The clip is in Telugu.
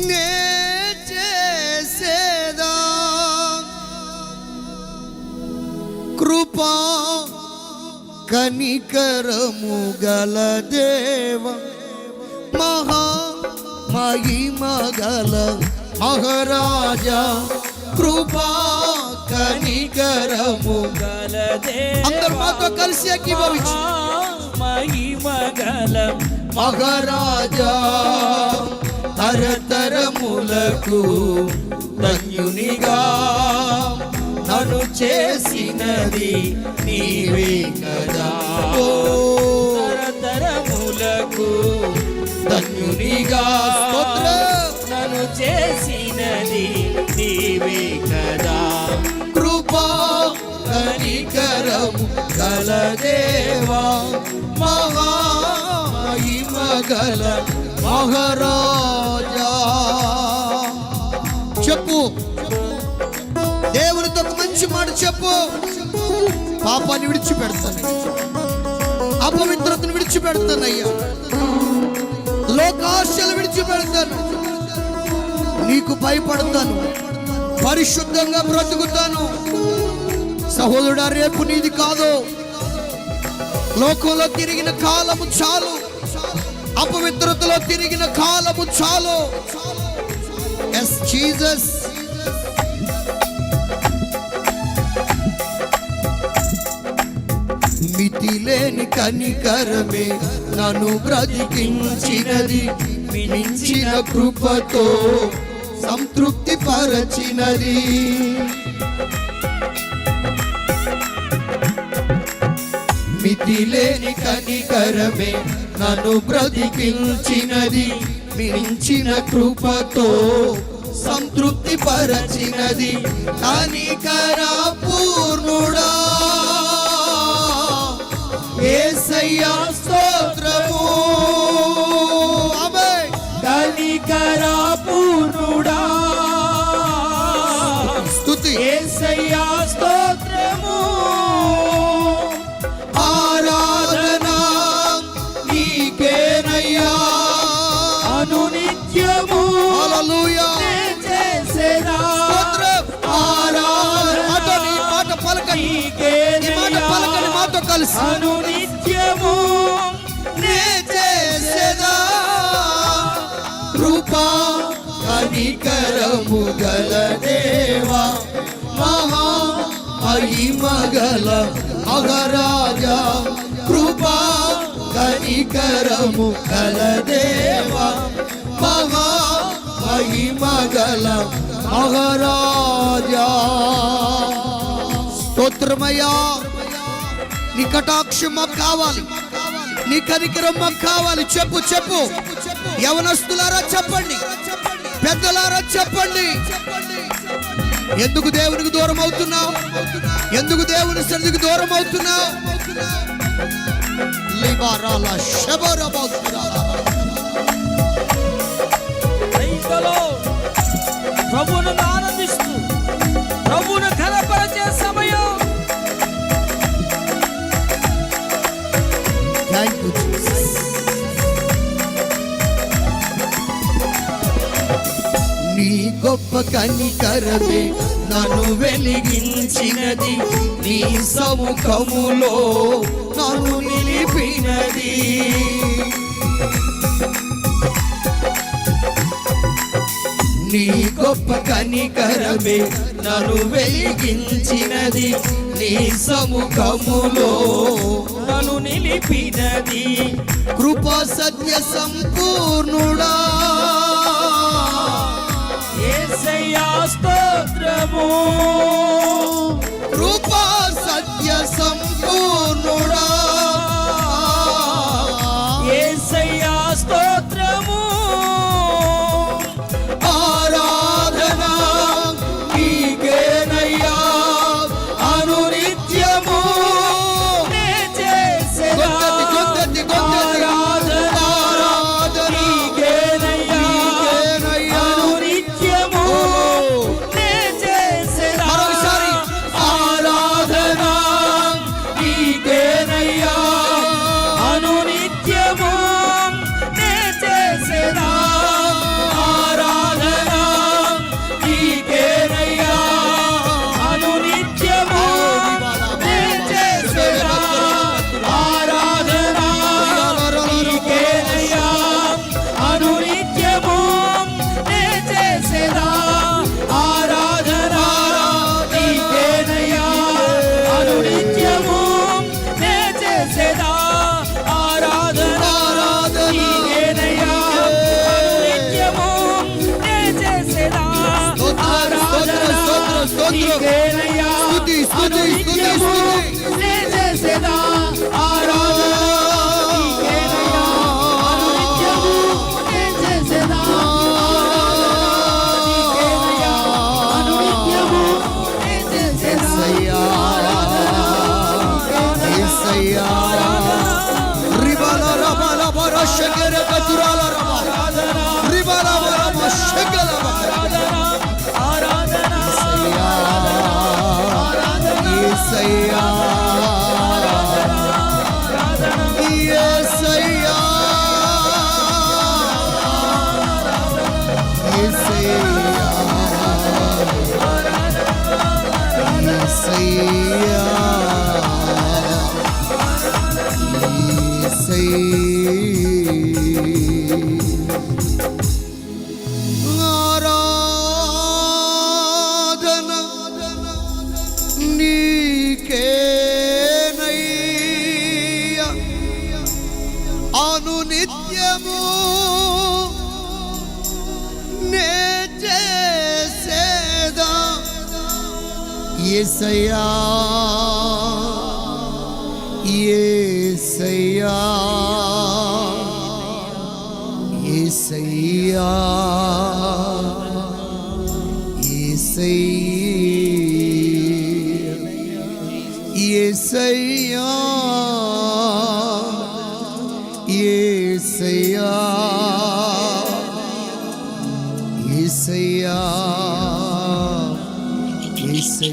నే చేసేదా కృపా కనికరము గల దేవ మహా మహిమ గల మహారాజా కృపా కనికరము అందరు మాతో కలిసి మహిమగల మహారాజా. తరతరములకు ధన్యునిగా. నన్ను చేసినది నీవే కదా. తరతరములకు ధన్యునిగా. నన్ను చేసినది నీవే కదా. కృపా కనికరము గల దేవా. మహాయిమ గల మంచి మాట చెప్పు. పాపాన్ని విడిచిపెడతాను. అపవిత్రతను విడిచిపెడతానయ్యా లోకాశలు విడిచిపెడతాను. నీకు భయపడతాను. పరిశుద్ధంగా బ్రతుకుతాను. సహోదరుడా రేపు నీది కాదు. లోకంలో తిరిగిన కాలము చాలు. అపవిత్రతలో తిరిగిన కాలము చాలు. ఎస్ జీసస్ మితిలేని కనికరమే నన్ను బ్రతికించినది. మించిన కృపతో సంతృప్తి పరచినది. మితిలేని కనికరమే నన్ను బ్రతికించినది. మించిన కృపతో సంతృప్తి పరచినది. కనికరా పూర్ణుడా ఏసయ్యా స్తోత్రము. కనికరా పూర్ణుడా. ఏసయ్యా స్తోత్రము. ఆరాధన నీకేనయ్యా. అనునిత్యము చేసేదా ఆరాధన మాతో నీ మాట కలిసి అనునిత్యము నే కృపా కనికరము గల దేవా మహా మహిమ గల మహారాజా. కృపా కనికరము గల దేవా మహా మహిమ గల మహారాజా. స్తోత్రమయ్యా. నీ కటాక్షం మాకు కావాలి. నీ కనికరం మాకు కావాలి. చెప్పు చెప్పు. యవనస్తులారా చెప్పండి. పెద్దలారా చెప్పండి. ఎందుకు దేవునికి దూరం అవుతున్నావు? ఎందుకు దేవుని సన్నిధికి దూరం అవుతున్నావు? లిబారాల శబరబౌతురాల. ప్రభువును ఆనందిస్తూ ప్రభువును Thank you, Jesus. నీ గొప్ప కనికరమే నన్ను వెలిగించినది. నీ సముఖములో నన్ను నిలిపినది. నీ గొప్ప కనికరమే నన్ను వెలిగించినది. నీ సముఖములో నను నిలిపినది. కృపా సత్య సంపూర్ణుడా స్తోత్రము. కృపా సత్య సంపూర్ణుడా. నిత్యము చేసేదా ఆరాధన Ribala Rama Shagara Katurala Rama Ribala Rama Shagara ఆశై. ఆరాధన నీకేనయ్య. అను నిత్యము నే చేసేదా. ఎసయా ये सैया அலையா இசையா இசையா இசையா இசை